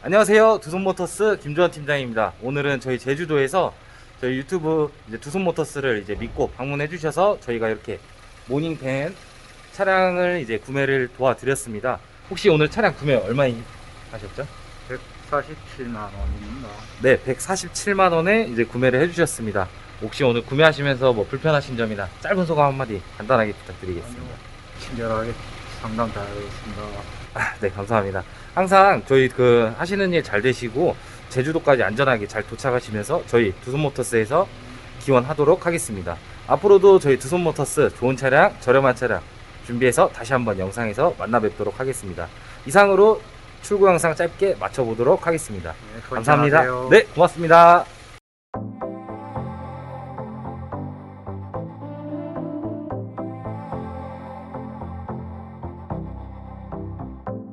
안녕하세요. 두손모터스 김주환 팀장입니다. 오늘은 저희 제주도에서 저희 유튜브 이제 두손모터스를 이제 믿고 방문해 주셔서 저희가 이렇게 모닝밴 차량을 이제 구매를 도와드렸습니다. 혹시 오늘 차량 구매 얼마 하셨죠? 147만 원입니다. 네, 147만 원에 이제 구매를 해주셨습니다. 혹시 오늘 구매하시면서 뭐 불편하신 점이나 짧은 소감 한마디 간단하게 부탁드리겠습니다. 친절하게 상담 잘하겠습니다. 아, 네, 감사합니다. 항상 저희 그 하시는 일 잘 되시고 제주도까지 안전하게 잘 도착하시면서 저희 두손모터스에서 기원하도록 하겠습니다. 앞으로도 저희 두손모터스 좋은 차량, 저렴한 차량 준비해서 다시 한번 영상에서 만나 뵙도록 하겠습니다. 이상으로 출고 영상 짧게 마쳐보도록 하겠습니다. 네, 감사합니다. 네, 고맙습니다.